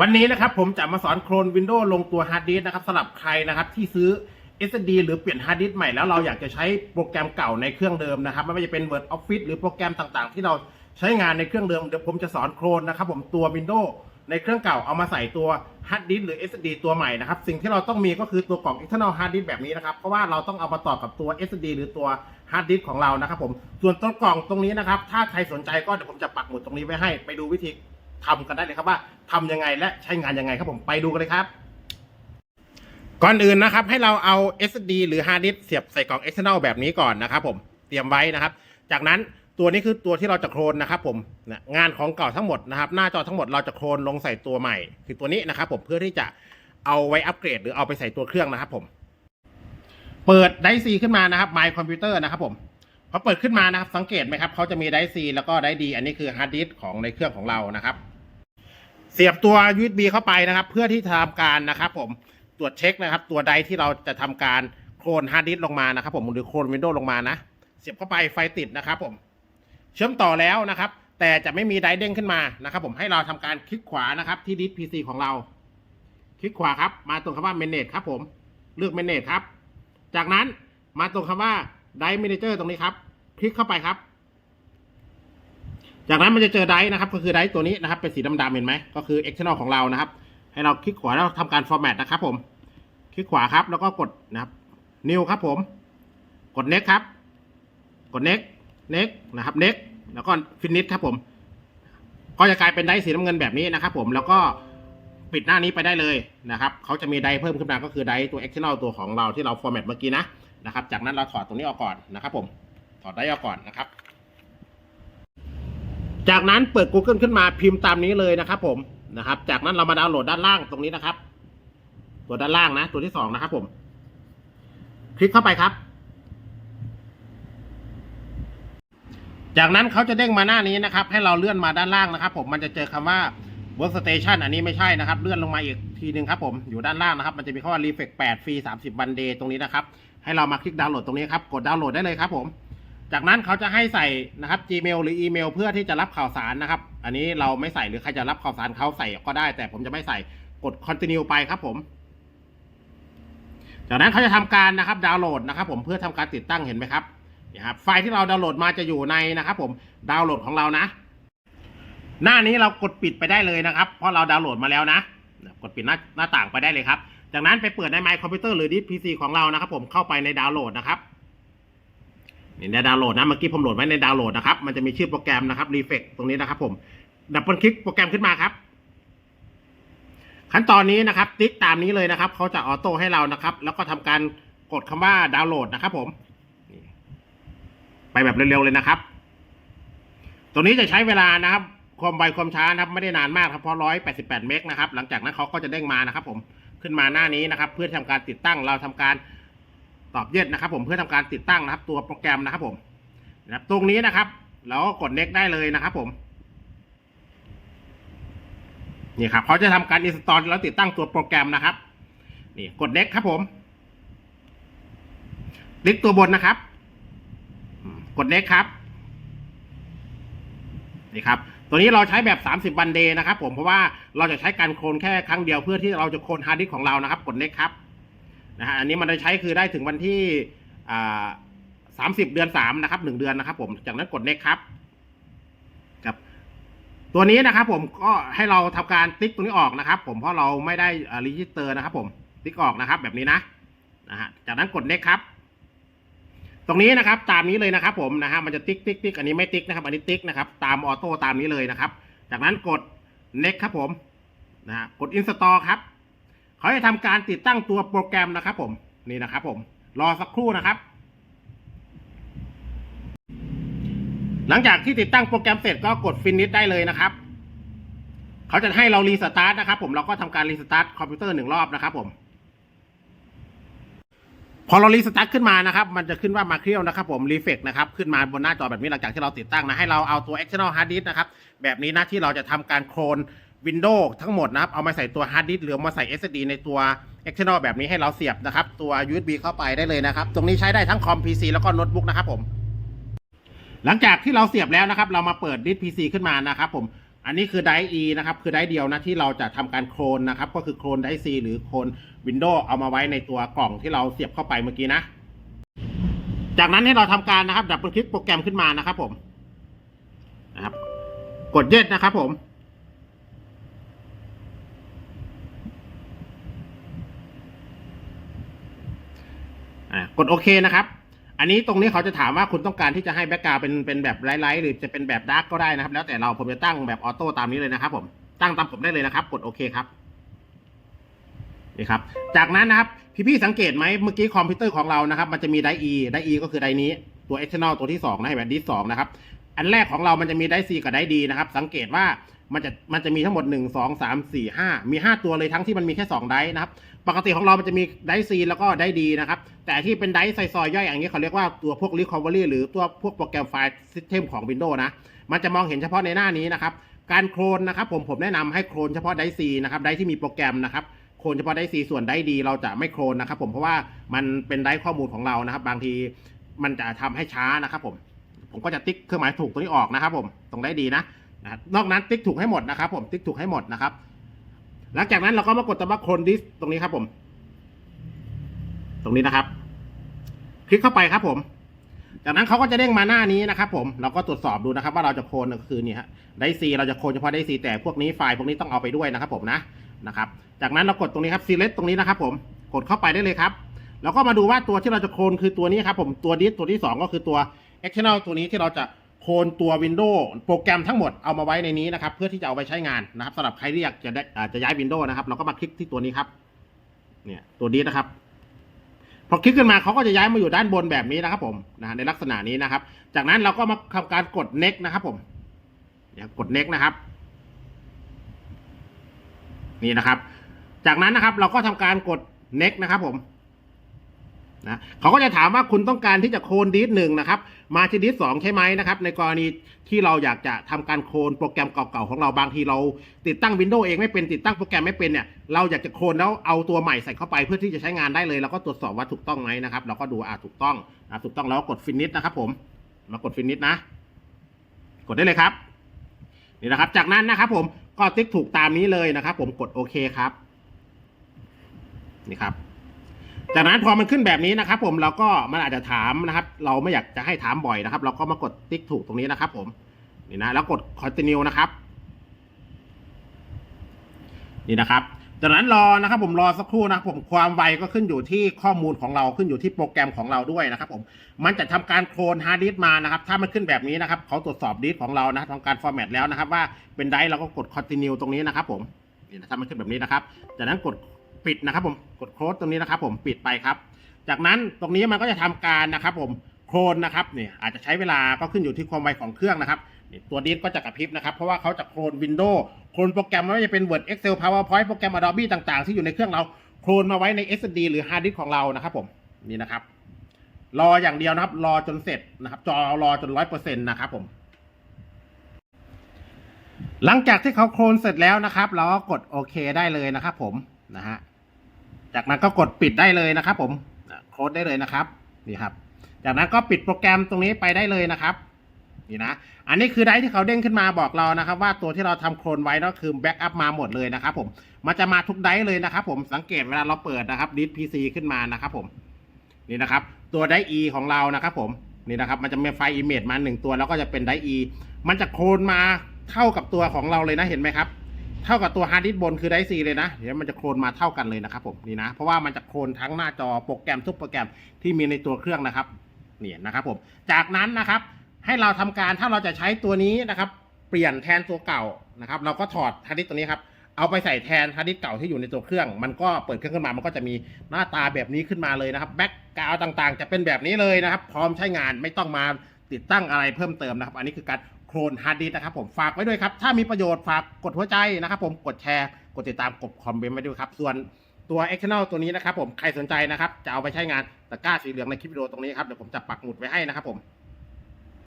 วันนี้นะครับผมจะมาสอนโคลน Windows ลงตัวฮาร์ดดิสก์นะครับสำหรับใครนะครับที่ซื้อ SSD หรือเปลี่ยนฮาร์ดดิสก์ใหม่แล้วเราอยากจะใช้โปรแกรมเก่าในเครื่องเดิมนะครับ ไม่ว่าจะเป็น Word Office หรือโปรแกรมต่างๆ ที่เราใช้งานในเครื่องเดิมเดี๋ยวผมจะสอนโคลนนะครับผมตัว Windows ในเครื่องเก่าเอามาใส่ตัวฮาร์ดดิสก์หรือ SSD ตัวใหม่นะครับสิ่งที่เราต้องมีก็คือตัวกล่อง external hard disk แบบนี้นะครับเพราะว่าเราต้องเอามาต่อกับตัว SSD หรือตัวฮาร์ดดิสก์ของเรานะครับผมส่วนตัวกล่องตรงนี้นะครับถ้าใครสนใจก็เดี๋ยวผมจะปักหมุดตรงนี้ไว้ให้ไปดูวิธี ทำกันได้เลยครับว่าทำยังไงและใช้งานยังไงครับผมไปดูกันเลยครับ ก่อนอื่นนะครับ ให้เราเอา SSD หรือ hard disk เสียบใส่กล่อง external แบบนี้ก่อนนะครับ ผมเตรียมไว้นะครับ จากนั้นตัวนี้คือตัวที่เราจะโคลนนะครับ ผมงานของเก่าทั้งหมดนะครับ หน้าจอทั้งหมดเราจะโคลนลงใส่ตัวใหม่ คือตัวนี้นะครับ ผมเพื่อที่จะเอาไว้อัปเกรดหรือเอาไปใส่ตัวเครื่องนะครับ ผม เปิดไดซีขึ้นมานะครับ My Computer นะครับ ผม พอเปิดขึ้นมานะครับสังเกตไหมครับเขาจะมีไดซีแล้วก็ไดดีอันนี้คือฮาร์ดดิสของในเครื่องของเรานะครับ เสียบตัว USB เข้าไปนะครับ เพื่อที่จะทำการนะครับ ผมตรวจเช็คนะครับ ตัวใดที่เราจะทำการโคลนฮาร์ดดิสลงมานะครับ ผมหรือโคลนวินโดว์ลงมานะ เสียบเข้าไปไฟติดนะครับ ผม เชื่อมต่อแล้วนะครับ แต่จะไม่มีไดเด้งขึ้นมานะครับ ผมให้เราทำการคลิกขวานะครับที่ดิสพีซีของเรา คลิกขวาครับ มาตรงคำว่า manage ครับ ผมเลือก manage ครับ จากนั้นมาตรงคำว่า Drive Manager ตรงนี้ครับ คลิกเข้าไปครับ จากนั้นมันจะเจอไดร์นะครับ ก็คือไดร์ตัวนี้นะครับ เป็นสีดำๆเห็นไหม ก็คือ external ของเรานะครับ ให้เราคลิกขวาแล้วทำการ format นะครับ ผม คลิกขวาครับ แล้วก็กดนะครับ new ครับผม กด next ครับ กด next next นะครับ next แล้วก็ finish ครับผม ก็จะกลายเป็นไดร์สีน้ำเงินแบบนี้นะครับ ผม แล้วก็ปิดหน้านี้ไปได้เลยนะครับ เขาจะมีไดร์เพิ่มขึ้นมาก็คือไดร์ตัว external ตัวของเราที่เรา format เมื่อกี้นะ นะครับ จากนั้นเราถอดตรงนี้ออกก่อนนะครับ ผม ถอดไดร์ออกก่อนนะครับ จากนั้นเปิด Google ขึ้นมาพิมพ์ตามนี้เลยนะครับ ผมนะครับ จากนั้นเรามาดาวน์โหลดด้านล่างตรงนี้นะครับ ตัวด้านล่างนะ ตัวที่สองนะครับ ผม คลิกเข้าไปครับ จากนั้นเขาจะเด้งมาหน้านี้นะครับ ให้เราเลื่อนมาด้านล่างนะครับ ผมมันจะเจอคำว่า workstation อันนี้ไม่ใช่นะครับ เลื่อนลงมาอีกทีหนึ่งครับผม อยู่ด้านล่างนะครับ มันจะมีคำว่า reflect 8ฟรี30 วันเดย์ตรงนี้นะครับ ให้เรามาคลิกดาวน์โหลดตรงนี้ครับ กดดาวน์โหลดได้เลยครับผม จากนั้นเขาจะให้ใส่นะครับ Gmail หรืออีเมลเพื่อที่จะรับข่าวสารนะครับ อันนี้เราไม่ใส่หรือใครจะรับข่าวสารเขาใส่ก็ได้ แต่ผมจะไม่ใส่กด continue ไปครับผม จากนั้นเขาจะทำการนะครับดาวน์โหลดนะครับ ผมเพื่อทำการติดตั้งเห็นไหมครับนี่ครับไฟล์ที่เราดาวน์โหลดมาจะอยู่ในนะครับ ผมดาวน์โหลดของเรานะ หน้านี้เรากดปิดไปได้เลยนะครับ เพราะเราดาวน์โหลดมาแล้วนะ กดปิดหน้าหน้าต่างไปได้เลยครับ จากนั้นไปเปิดใน My Computer หรือดิสพีซีของเรานะครับผมเข้าไปในดาวน์โหลดนะครับนี่ในดาวน์โหลดนะเมื่อกี้ผมโหลดไว้ในดาวน์โหลดนะครับมันจะมีชื่อโปรแกรมนะครับ Reflect ตรงนี้นะครับผมดับเบิลคลิกโปรแกรมขึ้นมาครับ ขั้นตอนนี้นะครับติ๊กตามนี้เลยนะครับเขาจะออโต้ให้เรานะครับ แล้วก็ทำการกดคำว่าดาวน์โหลดนะครับผมไปแบบเร็วๆเลยนะครับ ตัวนี้จะใช้เวลานะครับความไวความช้านะครับไม่ได้นานมากครับเพราะร้อยแปดสิบแปดเมกนะครับ หลังจากนั้นเขาก็จะเด้งมานะครับผม ขึ้นมาหน้านี้นะครับ เพื่อทำการติดตั้งเราทำการตอบเย็ดนะครับ ผมเพื่อทำการติดตั้งนะครับ ตัวโปรแกรมนะครับผมนะครับตรงนี้นะครับ เราก็กด next ได้เลยนะครับ ผมนี่ครับเขาจะทำการอินสตอลแล้วติดตั้งตัวโปรแกรมนะครับนี่กด next ครับผมคลิกตัวบนนะครับ กด next ครับนี่ครับ ตัวนี้เราใช้แบบ 30 วันเดย์นะครับผมเพราะว่าเราจะใช้การโคลนแค่ครั้งเดียวเพื่อที่เราจะโคลนฮาร์ดดิสก์ของเรานะครับกด next ครับนะฮะอันนี้มันจะใช้คือได้ถึงวันที่อ่า30เดือน3นะครับ1เดือนนะครับ ผมจากนั้นกด next ครับครับ ตัวนี้นะครับ ผมก็ให้เราทำการติ๊กตรงนี้ออกนะครับ ผมเพราะเราไม่ได้รีจิสเตอร์นะครับ ผมติ๊กออกนะครับ แบบนี้นะนะฮะจากนั้นกด next ครับ ตรงนี้นะครับตามนี้เลยนะครับผมนะฮะมันจะติ๊กติ๊กติ๊กอันนี้ไม่ติ๊กนะครับอันนี้ติ๊กนะครับตามออโต้ตามนี้เลยนะครับ จากนั้นกด next ครับผมนะฮะกด install ครับเขาจะทำการติดตั้งตัวโปรแกรมนะครับ ผมนี่นะครับ ผมรอสักครู่นะครับ หลังจากที่ติดตั้งโปรแกรมเสร็จก็กด finish ได้เลยนะครับเขาจะให้เรารีสตาร์ทนะครับ ผมเราก็ทำการรีสตาร์ทคอมพิวเตอร์หนึ่งรอบนะครับ ผม พอเรารีสตาร์ทขึ้นมานะครับ มันจะขึ้นว่ามาเครียวนะครับผมรีเฟกนะครับ ขึ้นมาบนหน้าจอแบบนี้หลังจากที่เราติดตั้งนะ ให้เราเอาตัว external hard disk นะครับ แบบนี้นะที่เราจะทำการโคลน Windows ทั้งหมดนะครับ เอามาใส่ตัว hard disk หรือมาใส่ SSD ในตัว external แบบนี้ให้เราเสียบนะครับ ตัว USB เข้าไปได้เลยนะครับ ตรงนี้ใช้ได้ทั้งคอม PC แล้วก็โน้ตบุ๊กนะครับผม หลังจากที่เราเสียบแล้วนะครับ เรามาเปิดดิส PC ขึ้นมานะครับผม อันนี้คือไดร์ E นะครับ คือไดร์เดียวนะที่เราจะทำการโคลนนะครับ ก็คือโคลนไดร์ C หรือโคลน Windows เอามาไว้ในตัวกล่องที่เราเสียบเข้าไปเมื่อกี้นะ จากนั้นให้เราทำการนะครับ ดับเบิลคลิกโปรแกรมขึ้นมานะครับผมนะครับ กดเย็ดนะครับผมกดโอเคนะครับ อันนี้ตรงนี้เขาจะถามว่าคุณต้องการที่จะให้แบ็กกราวเป็นเป็นแบบไลท์ๆหรือจะเป็นแบบดาร์กก็ได้นะครับ แล้วแต่เราผมจะตั้งแบบออโต้ตามนี้เลยนะครับ ผมตั้งตามผมได้เลยนะครับ กดโอเคครับนี่ครับ จากนั้นนะครับพี่ๆสังเกตไหมเมื่อกี้คอมพิวเตอร์ของเรานะครับ มันจะมีไดอีไดอีก็คือไดนี้ตัว external ตัวที่2นะแบบดิสสองนะครับอันแรกของเรามันจะมีไดซีกับไดดีนะครับ สังเกตว่า มันจะมันจะมีทั้งหมด 1 2 3 4 5 มี 5 ตัวเลยทั้งที่มันมีแค่ 2 ไดนะครับ ปกติของเรามันจะมีไดซีแล้วก็ไดดีนะครับ แต่ที่เป็นไดซอยๆย่อยอย่างนี้เขาเรียกว่าตัวพวก Recovery หรือตัวพวกโปรแกรมไฟล์ System ของ Windows นะ มันจะมองเห็นเฉพาะในหน้านี้นะครับ การโคลนนะครับผมผมแนะนำให้โคลนเฉพาะไดซีนะครับไดที่มีโปรแกรมนะครับโคลนเฉพาะไดซีส่วนไดดี เราจะไม่โคลนนะครับ ผมเพราะว่ามันเป็นไดข้อมูลของเรานะครับ บางทีมันจะทำให้ช้านะครับ ผม ผมก็จะติ๊กเครื่องหมายถูกตัวนี้ออกนะครับ ผมตรงได้ดีนะ นะนอกนั้นติ๊กถูกให้หมดนะครับ ผมติ๊กถูกให้หมดนะครับ หลังจากนั้นเราก็มากดตำว่าโคลนดิสตรงนี้ครับผม ตรงนี้นะครับ คลิกเข้าไปครับ ผม จากนั้นเขาก็จะเด้งมาหน้านี้นะครับ ผมเราก็ตรวจสอบดูนะครับ ว่าเราจะโคลนก็คือนี่ฮะไดซีเราจะโคลนเฉพาะไดซีแต่พวกนี้ไฟล์พวกนี้ต้องเอาไปด้วยนะครับ ผมนะนะครับ จากนั้นเรากดตรงนี้ครับ select ตรงนี้นะครับ ผมกดเข้าไปได้เลยครับแล้วก็มาดูว่าตัวที่เราจะโคลนคือตัวนี้ครับ ผมตัวดิสตัวที่สองก็คือตัว external ตัวนี้ที่เราจะ คลนตัว Windows โปรแกรมทั้งหมดเอามาไว้ในนี้นะครับ เพื่อที่จะเอาไปใช้งานนะครับสำหรับใครที่อยากจะได้อ่าจะย้าย Windows นะครับ เราก็มาคลิกที่ตัวนี้ครับ เนี่ยตัวดิสนะครับ พอคลิกขึ้นมาเขาก็จะย้ายมาอยู่ด้านบนแบบนี้นะครับ ผมนะในลักษณะนี้นะครับ จากนั้นเราก็มาทำการกด next นะครับ ผมเนี่ยกด next นะครับ นี่นะครับ จากนั้นนะครับ เราก็ทำการกด next นะครับ ผม นะเขาก็จะถามว่าคุณต้องการที่จะโคลนดิสหนึ่งนะครับมาที่ดิสสองใช่ไหมนะครับในกรณีที่เราอยากจะทำการโคลนโปรแกรมเก่าๆของเราบางทีเราติดตั้ง Windows เองไม่เป็นติดตั้งโปรแกรมไม่เป็นเนี่ยเราอยากจะโคลนแล้วเอาตัวใหม่ใส่เข้าไปเพื่อที่จะใช้งานได้เลยเราก็ตรวจสอบว่าถูกต้องไหมนะครับเราก็ดูอ่าถูกต้องอ่าถูกต้องแล้วก็กดฟินิชนะครับผมมากดฟินิชนะ กดได้เลยครับนี่นะครับ จากนั้นนะครับ ผมก็ติ๊กถูกตามนี้เลยนะครับ ผมกดโอเคครับ นี่ครับ จากนั้นพอมันขึ้นแบบนี้นะครับ ผมเราก็มันอาจจะถามนะครับ เราไม่อยากจะให้ถามบ่อยนะครับ เราก็มากดติ๊กถูกตรงนี้นะครับ ผมนี่นะแล้วกด continue นะครับนี่นะครับจากนั้นรอนะครับผมรอสักครู่นะครับผมความไวก็ขึ้นอยู่ที่ข้อมูลของเราขึ้นอยู่ที่โปรแกรมของเราด้วยนะครับ ผมมันจะทำการโคลนฮาร์ดดิสก์มานะครับ ถ้ามันขึ้นแบบนี้นะครับเขาตรวจสอบดิสก์ของเรานะทำการฟอร์แมตแล้วนะครับ ว่าเป็นไดร์เราก็กด continue ตรงนี้นะครับ ผมนี่นะถ้ามันขึ้นแบบนี้นะครับ จากนั้นกด ปิดนะครับผมกดโคลสตรงนี้นะครับ ผมปิดไปครับ จากนั้นตรงนี้มันก็จะทำการนะครับ ผมโคลนนะครับเนี่ยอาจจะใช้เวลาก็ขึ้นอยู่ที่ความไวของเครื่องนะครับตัวดิสก์ก็จะกระพริบนะครับ เพราะว่าเขาจะโคลน Windows โคลนโปรแกรมไม่ว่าจะเป็น Word Excel PowerPoint โปรแกรม Adobe ต่างๆ ที่อยู่ในเครื่องเราโคลนมาไว้ใน SSD หรือ Hard Disk ของเรานะครับ ผมนี่นะครับ รออย่างเดียวนะครับ รอจนเสร็จนะครับ จอรอจนร้อยเปอร์เซ็นต์นะครับผมหลังจากที่เขาโคลนเสร็จแล้วนะครับ เราก็กดโอเคได้เลยนะครับผมนะฮะ จากนั้นก็กดปิดได้เลยนะครับ ผมโค้ดได้เลยนะครับนี่ครับ จากนั้นก็ปิดโปรแกรมตรงนี้ไปได้เลยนะครับนี่นะอันนี้คือไดร์ที่เขาเด้งขึ้นมาบอกเรานะครับ ว่าตัวที่เราทำโคลนไว้ก็คือแบ็กอัพมาหมดเลยนะครับผมมันจะมาทุกไดร์เลยนะครับ ผมสังเกตเวลาเราเปิดนะครับดิสพีซีขึ้นมานะครับ ผมนี่นะครับ ตัวไดอีของเรานะครับ ผมนี่นะครับ มันจะมีไฟล์อิมเมจมาหนึ่งตัวแล้วก็จะเป็นไดอีมันจะโคลนมาเท่ากับตัวของเราเลยนะเห็นไหมครับ เท่ากับตัวฮาร์ดดิสบนคือไดซีเลยนะ เดี๋ยวมันจะโคลนมาเท่ากันเลยนะครับผมนี่นะ เพราะว่ามันจะโคลนทั้งหน้าจอโปรแกรมทุกโปรแกรมที่มีในตัวเครื่องนะครับเนี่ยนะครับผมจากนั้นนะครับให้เราทำการถ้าเราจะใช้ตัวนี้นะครับ เปลี่ยนแทนตัวเก่านะครับ เราก็ถอดฮาร์ดดิสตัวนี้ครับเอาไปใส่แทนฮาร์ดดิสเก่าที่อยู่ในตัวเครื่อง มันก็เปิดเครื่องขึ้นมา มันก็จะมีหน้าตาแบบนี้ขึ้นมาเลยนะครับแบ็กกราวต่างๆ จะเป็นแบบนี้เลยนะครับ พร้อมใช้งานไม่ต้องมาติดตั้งอะไรเพิ่มเติมนะครับ อันนี้คือการ โคลนฮาร์ดดิสนะครับผมฝากไว้ด้วยครับ ถ้ามีประโยชน์ฝากกดหัวใจนะครับผมกดแชร์กดติดตามกดคอมเมนต์ไว้ด้วยครับ ส่วนตัว external ตัวนี้นะครับผมใครสนใจนะครับจะเอาไปใช้งานตะกร้าสีเหลืองในคลิปวิดีโอตรงนี้ครับเดี๋ยวผมจะปักหมุดไว้ให้นะครับผม